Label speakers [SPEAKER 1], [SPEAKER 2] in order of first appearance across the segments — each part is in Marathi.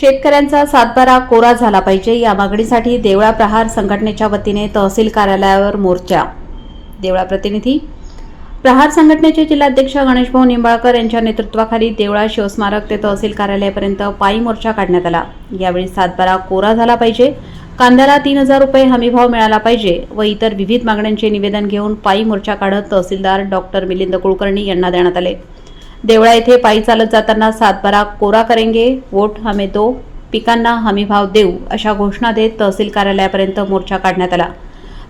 [SPEAKER 1] शेतकऱ्यांचा सातबारा कोरा झाला पाहिजे. या मागणीसाठी देवळा प्रहार संघटनेच्या वतीने तहसील कार्यालयावर मोर्चा. देवळा प्रतिनिधी. प्रहार संघटनेचे जिल्हाध्यक्ष गणेशभाऊ निंबाळकर यांच्या नेतृत्वाखाली देवळा शिवस्मारक ते तहसील कार्यालयापर्यंत पायी मोर्चा काढण्यात आला. यावेळी सातबारा कोरा झाला पाहिजे. कांद्याला तीन हजार रुपये हमीभाव मिळाला पाहिजे व इतर विविध मागण्यांचे निवेदन घेऊन पायी मोर्चा काढत तहसीलदार डॉक्टर मिलिंद कुलकर्णी यांना देण्यात आले. देवळा येथे पायी चालत जाताना सातबारा कोरा करेंगे वोट हमे दो पिकांना हमीभाव देऊ अशा घोषणा देत तहसील कार्यालयापर्यंत मोर्चा काढण्यात आला.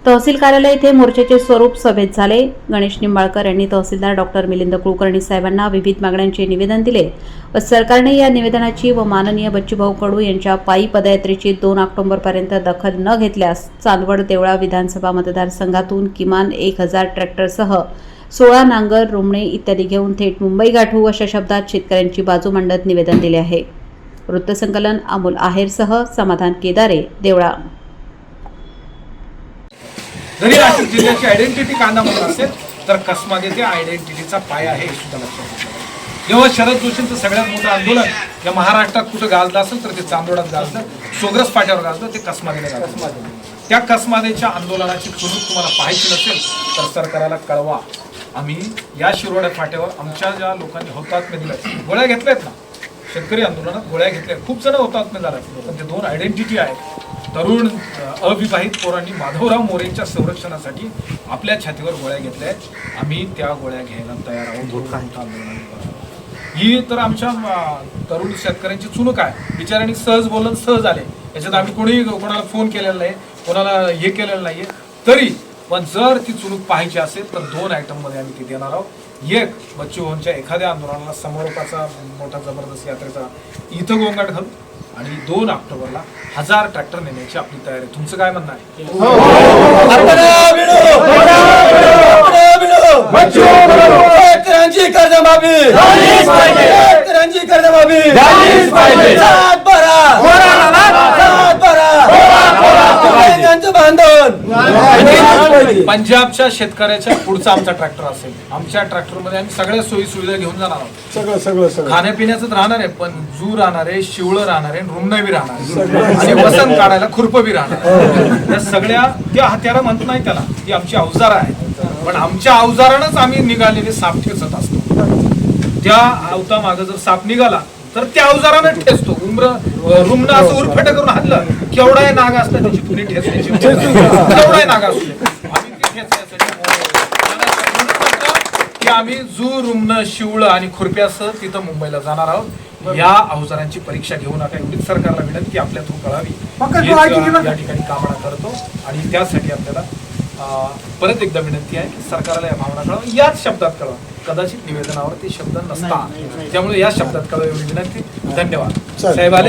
[SPEAKER 1] तहसील कार्यालय येथे मोर्चाचे स्वरूप सभेत झाले. गणेश निंबाळकर यांनी तहसीलदार डॉक्टर मिलिंद कुलकर्णी साहेबांना विविध मागण्यांचे निवेदन दिले. व सरकारने या निवेदनाची व माननीय बच्चूभाऊ कडू यांच्या पायी पदयात्रेची दोन ऑक्टोबरपर्यंत दखल न घेतल्यास चांदवड देवळा विधानसभा मतदारसंघातून किमान एक हजार ट्रॅक्टरसह सोळा नांगर रुमणे इत्यादी घेऊन थेट मुंबई गाठू अशा शब्दात शेतकऱ्यांची बाजू मांडत निवेदन दिले आहे. वृत्तसंकलन अमोल आहेरसह समाधान केदारे देवळा.
[SPEAKER 2] जरी नाशिक जिल्ह्याची आयडेंटिटी कांदा म्हणून असेल तर कसमागे आयडेंटिटीचा पाया आहे हे सुद्धा लक्षात. जेव्हा शरद जोशींचं सगळ्यात मोठं आंदोलन या महाराष्ट्रात कुठं गाजलं असेल तर ते चांदोडात गाजलं सोग्रस फाट्यावर गाजलं ते कसमादेने गाजलं. त्या कसमादेच्या आंदोलनाची चुणूक तुम्हाला पाहायची नसेल तर सरकारला कळवा. आम्ही या शिरोड्या फाट्यावर आमच्या ज्या लोकांनी हुतात्मे दिले गोळ्या घेतल्यात ना? शेतकरी आंदोलनात गोळ्या घेतल्या खूप जण हुतात्मे झाले पण ते दोन आयडेंटिटी आहेत. तरुण अविवाहित पोरांनी माधवराव मोरेंच्या संरक्षणासाठी आपल्या छातीवर गोळ्या घेतल्या आहेत आम्ही त्या गोळ्या घ्यायला तयार आहोत. आंदोलन. ही तर आमच्या तरुण शेतकऱ्यांची चुणूक आहे. बिचाऱ्यांनी सहज बोलून सहज आले. याच्यात आम्ही कोणी कोणाला फोन केलेला नाही कोणाला हे केलेलं नाहीये. तरी पण जर ती चुणूक पाहायची असेल तर दोन आयटममध्ये आम्ही ती देणार आहोत. एक बच्चू भाऊंच्या एखाद्या आंदोलनाला समारोपाचा मोठा जबरदस्त यात्रेचा इथं गोंगाट घालू आणि दोन ऑक्टोबरला हजार ट्रॅक्टर नेण्याची आपली तयारी. आहे. तुमचं काय म्हणणं आहे?
[SPEAKER 3] कर्जमाफी शेतकऱ्यांची कर्जमाफी
[SPEAKER 2] पंजाबच्या शेतकऱ्याच्या पुढचा आमचा ट्रॅक्टर असेल. आमच्या ट्रॅक्टरमध्ये आम्ही सगळ्या सोयी सुविधा घेऊन जाणार आहोत.
[SPEAKER 3] सगळं सगळं सगळं.
[SPEAKER 2] खाण्यापिण्याचं राहणार आहे पण जू राहणार आहे शिवळं राहणार आहे रुग्ण बी राहणार आहे. आणि वसन काढायला खुरप बी राहणार आहे. या सगळ्या त्या हत्यारं म्हणत नाही त्याला ती आमची अवजारं आहे पण आमच्या अवजारानंच आम्ही निघालेले साप ठेचत असतो. त्या आवता मागं जर साप निघाला तर त्या अवजारानं ठेचतो. उम्र रुमनं असं उरफेट करून हाणलं. केवढाही नाग असला त्याची पुरी ठेचण्याची केवढाही नाग असू आम्ही जू रुमन शिवळ आणि खुरप्यासह तिथं मुंबईला जाणार आहोत. या अवजारांची परीक्षा घेऊ नका एवढीच सरकारला विनंती आपल्या थ्रू कळावी. या ठिकाणी कामना करतो आणि त्यासाठी आपल्याला परत एकदा विनंती आहे की सरकारला या भावना कळवा. याच शब्दात कळवा. कदाचित निवेदनावर ते शब्द नसतात त्यामुळे या शब्दात कळवा एवढी विनंती. धन्यवाद. साहेब आले.